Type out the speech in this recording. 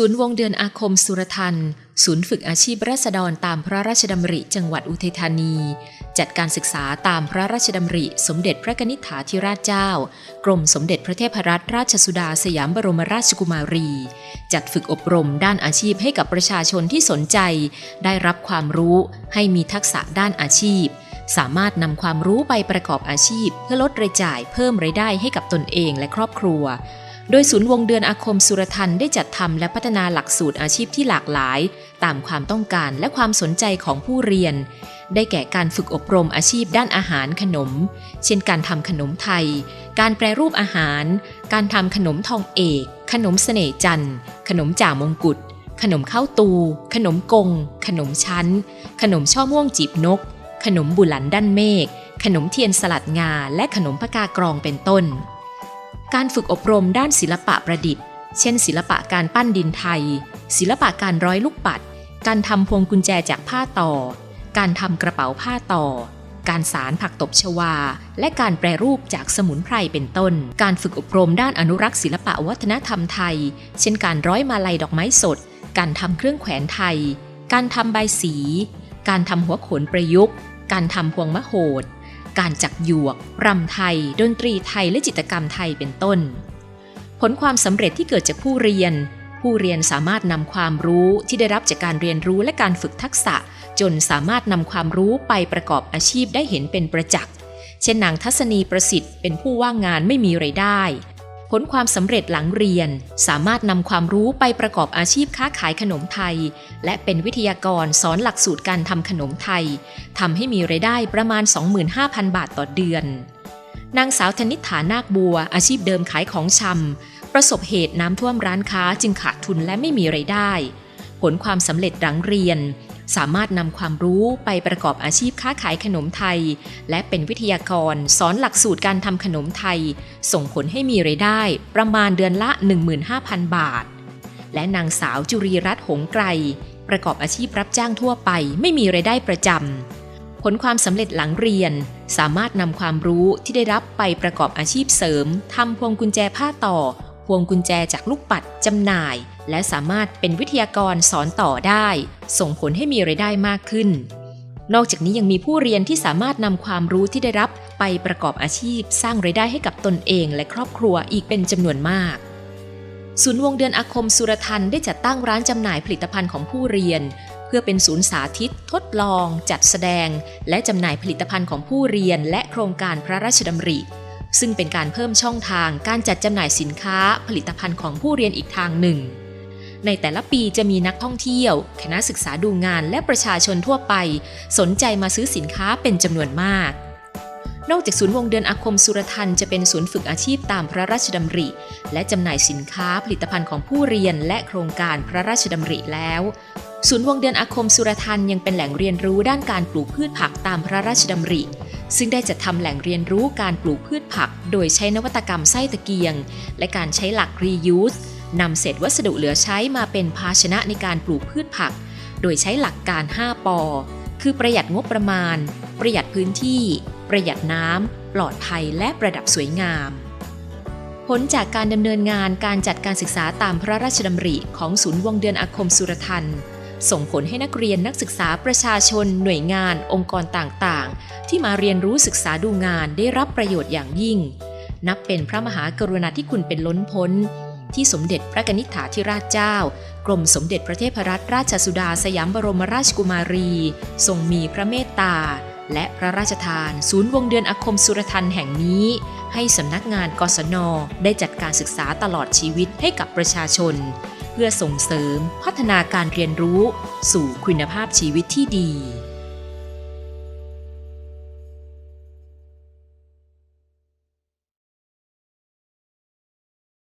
ศูนย์วงเดือนอาคมสุรทัน ศูนย์ฝึกอาชีพราษฎรตามพระราชดำริจังหวัดอุทัยธานี จัดการศึกษาตามพระราชดำริสมเด็จพระนิษฐาธิราชเจ้า กรมสมเด็จพระเทพรัตนราชสุดาสยามบรมราชกุมารี จัดฝึกอบรมด้านอาชีพให้กับประชาชนที่สนใจ ได้รับความรู้ให้มีทักษะด้านอาชีพ สามารถนำความรู้ไปประกอบอาชีพ เพื่อลดรายจ่ายเพิ่มรายได้ให้กับตนเองและครอบครัว โดยศูนย์วงเดือนอาคมสุรทันได้จัดทำและพัฒนาหลักสูตรอาชีพที่หลากหลาย ตามความต้องการและความสนใจของผู้เรียน ได้แก่การฝึกอบรมอาชีพด้านอาหารขนม เช่นการทำขนมไทย การแปรรูปอาหาร การทำขนมทองเอก ขนมเสน่จันทร์ ขนมจ่ามงกุฎ ขนมข้าวตู ขนมกง ขนมชั้น ขนมช่อม่วงจีบนก ขนมบุหลันด้านเมฆ ขนมเทียนสลัดงา และขนมพะกากรองเป็นต้น การฝึกอบรมด้านศิลปะประดิษฐ์ เช่น ศิลปะการปั้นดินไทย ศิลปะการร้อยลูกปัด การทำพวงกุญแจจากผ้าต่อ การทำกระเป๋าผ้าต่อ การสารผักตบชวา และการแปรรูปจากสมุนไพรเป็นต้น การฝึกอบรมด้านอนุรักษ์ศิลปะวัฒนธรรมไทย เช่น การร้อยมาลัยดอกไม้สด การทำเครื่องแขวนไทย การทำใบสี การทำหัวโขนประยุกต์ การทำพวงมะโหด การจักหยวก รำไทย ดนตรีไทยและจิตรกรรมไทยเป็นต้น ผลความสำเร็จที่เกิดจากผู้เรียน ผู้เรียนสามารถนำความรู้ที่ได้รับจากการเรียนรู้และการฝึกทักษะ จนสามารถนำความรู้ไปประกอบอาชีพได้เห็นเป็นประจักษ์ เช่นนางทัศนีประสิทธิ์เป็นผู้ว่างงานไม่มีไรายได้ ผลความสำเร็จหลังเรียน สามารถนำความรู้ไปประกอบอาชีพค้าขายขนมไทย และเป็นวิทยากรสอนหลักสูตรการทำขนมไทยทำให้มีไรายได้ประมาณ 25,000 บาทต่อเดือน นางสาวธนิษฐานาคบัว อาชีพเดิมขายของชำประสบเหตุน้ำท่วมร้านค้าจึงขาดทุนและไม่มีไรายได้ ผลความสำเร็จหลังเรียน สามารถนำความรู้ไปประกอบอาชีพค้าขายขนมไทย และเป็นวิทยากรสอนหลักสูตรการทำขนมไทย ส่งผลให้มีไรายได้ประมาณเดือนละ 15,000 บาท และนางสาวจุรีรัตน์หงไกรประกอบอาชีพรับจ้างทั่วไป ไม่มีไรายได้ประจำผลความสำเร็จหลังเรียน สามารถนำความรู้ที่ได้รับไปประกอบอาชีพเสริมทำพวงกุญแจผ้าต่อ พวงกุญแจจากลูกปัดจำหน่าย และสามารถเป็นวิทยากรสอนต่อได้ ส่งผลให้มีไรายได้มากขึ้น นอกจากนี้ยังมีผู้เรียนที่สามารถนำความรู้ที่ได้รับไปประกอบอาชีพ สร้างไรายได้ให้กับตนเองและครอบครัวอีกเป็นจำนวนมากศูนย์วงเดือนอาคมสุรทันได้จัดตั้งร้านจำหน่ายผลิตภัณฑ์ของผู้เรียน เพื่อเป็นศูนย์สาธิต ทดลอง จัดแสดง และจำหน่ายผลิตภัณฑ์ของผู้เรียนและโครงการพระราชดำริ ซึ่งเป็นการเพิ่มช่องทางการจัดจำหน่ายสินค้าผลิตภัณฑ์ของผู้เรียนอีกทางหนึ่ง ในแต่ละปีจะมีนักท่องเที่ยว คณะศึกษาดูงานและประชาชนทั่วไป สนใจมาซื้อสินค้าเป็นจำนวนมาก นอกจากศูนย์วงเดือนอาคมสุรทันจะเป็นศูนย์ฝึกอาชีพตามพระราชดำริ และจำหน่ายสินค้าผลิตภัณฑ์ของผู้เรียนและโครงการพระราชดำริแล้วศูนย์วงเดือนอาคมสุรทันยังเป็นแหล่งเรียนรู้ด้านการปลูกพืชผักตามพระราชดำริ ซึ่งได้จัดทำแหล่งเรียนรู้การปลูกพืชผัก โดยใช้นวัตกรรมไส้ตะเกียง และการใช้หลัก reuse นำเศษวัสดุเหลือใช้มาเป็นภาชนะในการปลูกพืชผัก โดยใช้หลักการ 5 ปอ คือประหยัดงบประมาณ ประหยัดพื้นที่ ประหยัดน้ำ ปลอดภัยและประดับสวยงาม ผลจากการดำเนินงานการจัดการศึกษาตามพระราชดำริของศูนย์วงเดือนอาคมสุรทัน ส่งผลให้นักเรียนนักศึกษาประชาชน หน่วยงาน องค์กรต่างๆ ที่มาเรียนรู้ศึกษาดูงานได้รับประโยชน์อย่างยิ่ง นับเป็นพระมหากรุณาธิคุณเป็นล้นพ้น ที่สมเด็จพระนิษฐาธิราชเจ้า กรมสมเด็จพระเทพรัตนราชสุดาสยามบรมราชกุมารี ทรงมีพระเมตตา และพระราชทาน ศูนย์วงเดือนอาคมสุรทันแห่งนี้ ให้สำนักงานกศนได้จัดการศึกษาตลอดชีวิตให้กับประชาชน พื่อส่งเสริมพัฒนาการเรียนรู้สู่คุณภาพชีวิตที่ดี